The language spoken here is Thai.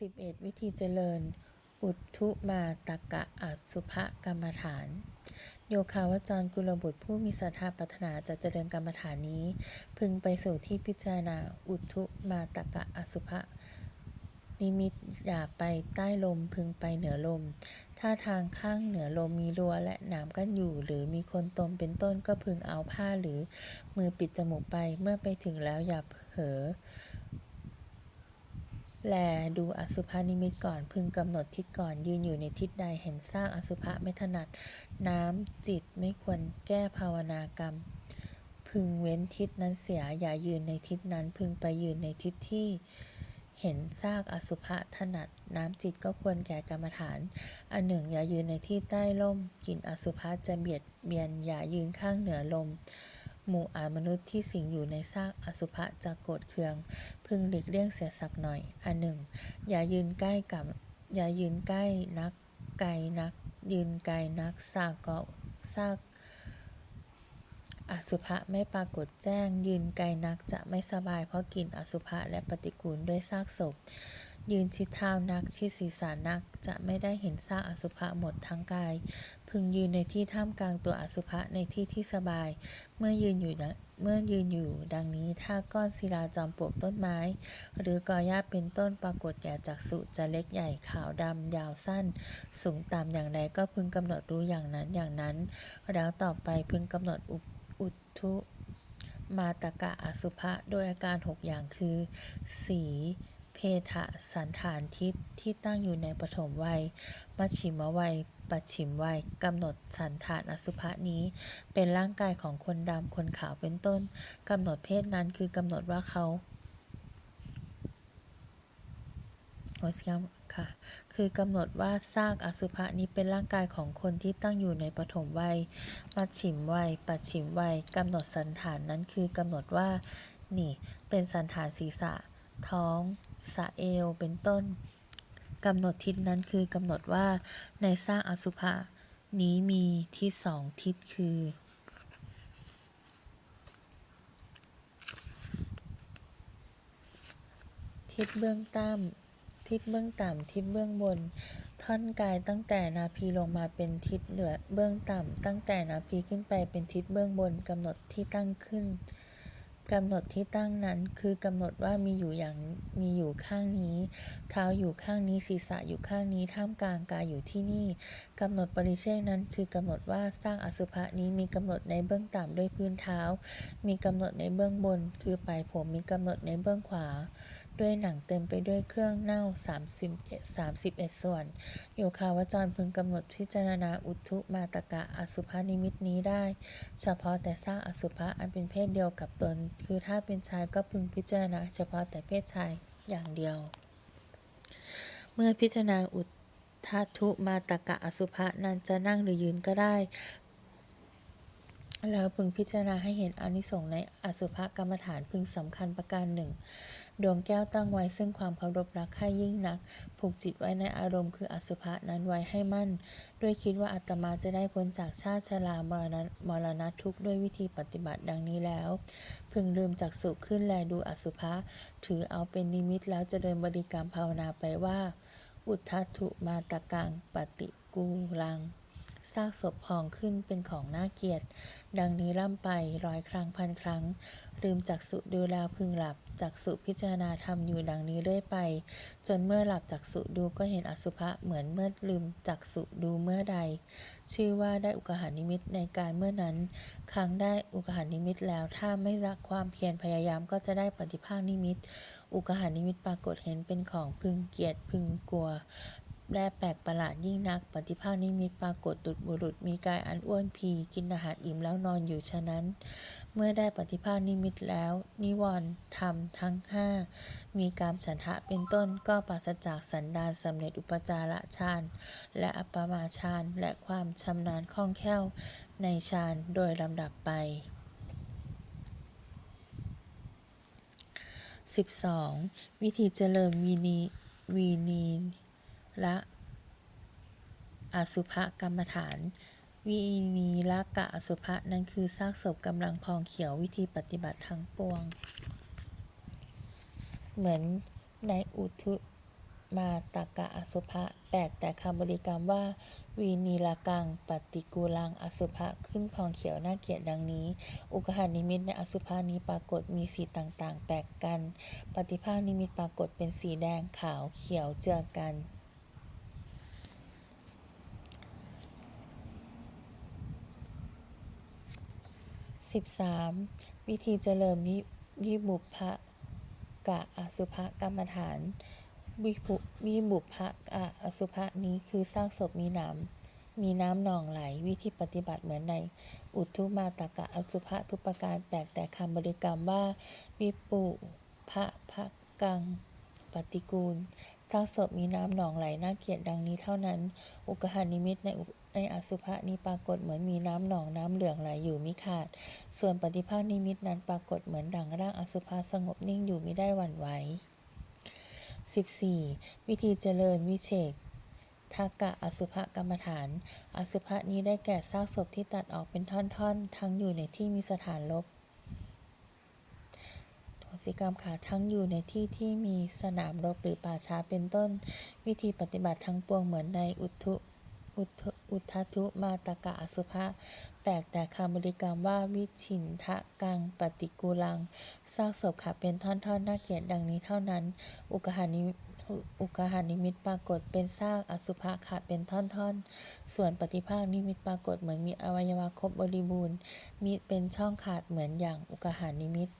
11 วิธีเจริญ อุทุมาตกะอสุภกรรมฐาน โยคาวจรกุลบุตรผู้มีศรัทธาปรารถนาจะเจริญกรรมฐานนี้ พึงไปสู่ที่พิจารณาอุทุมาตกะอสุภนิมิตอย่าไปใต้ลมพึงไปเหนือลม ถ้าทางข้างเหนือลมมีรั้วและหนามกั้นอยู่ หรือมีคนตมเป็นต้นก็พึงเอาผ้าหรือมือปิดจมูกไป เมื่อไปถึงแล้วอย่าเผลอ แลดูอสุภนิมิตก่อนพึงกำหนดทิศก่อนยืนอยู่ในทิศใดเห็นซากอสุภะไม่ถนัด น้ำจิตไม่ควรแก้ภาวนากรรม พึงเว้นทิศนั้นเสียอย่ายืนในทิศนั้นพึงไปยืนในทิศที่เห็นซากอสุภะถนัด น้ำจิตก็ควรแก่กรรมฐาน อันหนึ่งอย่ายืนในที่ใต้ร่มกลิ่นอสุภะจะเบียดเบียนอย่ายืนข้างเหนือลม หมู่อามนุษย์ที่สิงอยู่ในซากอสุภะจะโกรธเคือง พึงหลีกเลี่ยงเสียสักหน่อย อันหนึ่ง อย่ายืนใกล้กับ อย่ายืนใกล้นักไกลนัก ยืนไกลนักซากก็ซากอสุภะไม่ปรากฏแจ้ง ยืนไกลนักจะไม่สบายเพราะกลิ่นอสุภะและปฏิกูลด้วยซากศพ ยืนชิดเท้านัก ชิดศีรษะนัก จะไม่ได้เห็นซากอสุภะหมดทั้งกาย พึงยืนในที่ท่ามกลางตัวอสุภะในที่ที่สบาย เมื่อยืนอยู่ดังเมื่อยืนอยู่ ดังนี้ถ้าก้อนศิลาจอมปลวกต้นไม้ หรือกอหญ้าเป็นต้นปรากฏแก่จักษุจะเล็กใหญ่ขาวดำยาวสั้น สูงต่ำอย่างใดก็พึงกำหนดรู้อย่างนั้นอย่างนั้น แล้วต่อไปพึงกำหนดอุอุทุมาตกะอสุภะโดยอาการหกอย่างคือ สี เพทะสันฐานทิศที่ตั้งอยู่ในปฐมวัย มัชชิมวัย ปัจฉิมวัยกำหนดสันฐานอสุภะนี้ เป็นร่างกายของคนดำคนขาวเป็นต้นกำหนดเพศนั้นคือกำหนดว่าเขาโอสกัมค่ะ คือกำหนดว่าซากอสุภะนี้เป็นร่างกายของคนที่ตั้งอยู่ในปฐมวัย มัชฉิมวัย ปัจฉิมวัยกำหนดสันฐานนั้นคือกำหนดว่า นี่ เป็นสันฐานศีรษะ ท้อง สะเอวเป็นต้นกำหนดทิศนั้นคือกำหนดว่าในซากอสุภะนี้มีทิศสองทิศคือ ทิศเบื้องต่ำทิศเบื้องต่ำทิศเบื้องบน ท่อนกายตั้งแต่นาพีลงมาเป็นทิศเหนือเบื้องต่ำตั้งแต่นาพีขึ้นไปเป็นทิศเบื้องบนกำหนดที่ตั้งขึ้น กำหนดที่ตั้งนั้นคือกำหนดว่ามีอยู่อย่างมีอยู่ข้างนี้ เท้าอยู่ข้างนี้ศีรษะอยู่ข้างนี้ท่ามกลางกายอยู่ที่นี่กำหนดปริเชษนั้นคือกำหนดว่าสร้างอสุภะนี้มีกำหนดในเบื้องต่ำด้วยพื้นเท้า มีกำหนดในเบื้องบน คือปลายผมมีกำหนดในเบื้องขวา ด้วยหนังเต็มไปด้วยเครื่องเน่า30 31 ส่วนโยคาวจรพึงกำหนดพิจารณาอุทุมาตกะอสุภานิมิตนี้ได้ เฉพาะแต่สร้างอสุภะอันเป็นเพศเดียวกับตนคือถ้าเป็นชายก็พึงพิจารณาเฉพาะแต่เพศชายอย่างเดียว เมื่อพิจารณาอุทาทุมาตกะอสุภะนั้นจะนั่งหรือยืนก็ได้ แล้วพึงพิจารณาให้เห็นอนิสงส์ในอสุภกรรมฐานพึงสำคัญประการหนึ่ง ดวงแก้วตั้งไว้ซึ่งความเคารพรักใคร่ยิ่งนัก ผูกจิตไว้ในอารมณ์คืออสุภะนั้นไว้ให้มั่น ด้วยคิดว่าอาตมาจะได้พ้นจากชาติชรามรณะมรณะทุกข์ด้วยวิธีปฏิบัติดังนี้แล้ว พึงลืมจากสุขึ้นแลดูอสุภะถือเอาเป็นนิมิตแล้วจะเจริญบริกรรมภาวนาไปว่า อุทธัตุมาตะกังปฏิกูลังซากศพพองขึ้นเป็นของน่าเกลียด ดังนี้ร่ำไปร้อยครั้งพันครั้ง ลืมจักสุดูแลพึงหลับ จักสุพิจารณาทำอยู่ดังนี้เรื่อยไป จนเมื่อหลับจักสุดูก็เห็นอสุภะเหมือนเมื่อลืมจักสุดูเมื่อใด ชื่อว่าได้อุกหานิมิตในการเมื่อนั้น ครั้งได้อุกหานิมิตแล้วถ้าไม่รักความเพียรพยายามก็จะได้ปฏิภาคนิมิต อุกหานิมิตปรากฏเห็นเป็นของพึงเกียรติพึงกลัว และแปลกประหลาดยิ่งนัก ปฏิภาคนิมิตปรากฏดุจบุรุษมีกายอันอ้วนพีกินอาหารอิ่มแล้วนอนอยู่ฉะนั้น เมื่อได้ปฏิภาคนิมิตแล้ว นิวรณ์ธรรมทั้งห้ามีการฉันทะเป็นต้นก็ปราศจากสันดานสำเร็จอุปจาระฌานและอัปปมาฌานและความชำนาญคล่องแคล่วในฌานโดยลำดับไป 12. วิธีเจริญวีนีวีนี ละอสุภกรรมฐานวีนีละกะอสุภะนั้นคือซากศพกำลังพองเขียววิธีปฏิบัติทั้งปวง เหมือนในอุทุมาตกะอสุภะแปลกแต่คำบริกรรมว่า วีนีลกังปฏิกูลังอสุภะขึ้นพองเขียวน่าเกลียดดังนี้ อุกหานิมิตในอสุภานี้ปรากฏมีสีต่างๆ แปลกกัน ปฏิภาคนิมิตปรากฏเป็นสีแดงขาวเขียวเจือกัน 13. วิธีเจริญวิวิบุพะกะอสุภกรรมฐาน วิภุวิบุพะกะอสุภะนี้คือสร้างศพมีน้ำมีน้ำหนองไหล วิธีปฏิบัติเหมือนใน อุทุมาตกะอสุภะทุปการแปลกแต่คำบริกรรมว่า วิปุพะพะกัง ปฏิกูลสร้างศพมีน้ำหนองไหลน่าเกลียดดังนี้เท่านั้น อุกหานิมิตในอุในอสุภะนี้ปรากฏเหมือนมีน้ำหนองน้ำเหลืองไหลอยู่มิขาด ส่วนปฏิภาคนิมิตนั้นปรากฏเหมือนดังร่างอสุภะสงบนิ่งอยู่ไม่ได้หวั่นไหว 14. วิธีเจริญวิเชกทักกะอสุภกรรมฐาน อสุภะนี้ได้แก่ซากศพที่ตัดออกเป็นท่อนๆ ทั้งอยู่ในที่มีสถานลบ โทสิกรรมขาทั้งอยู่ในที่ที่มีสนามรบหรือป่าช้าเป็นต้น วิธีปฏิบัติทั้งปวงเหมือนในอุทุอุทุอุททุมาตกะอสุภะแปลกแต่คำบริกรรมว่าวิชินทะกังปฏิกูลังซากศพขาดเป็นท่อนๆน่าเกลียดดังนี้เท่านั้น อุกหานิมิตอุกหานิมิตปรากฏเป็นซากอสุภะขาดเป็นท่อนๆ ส่วนปฏิภาคนิมิตปรากฏเหมือนมีอวัยวะครบบริบูรณ์มีเป็นช่องขาดเหมือนอย่างอุกหานิมิต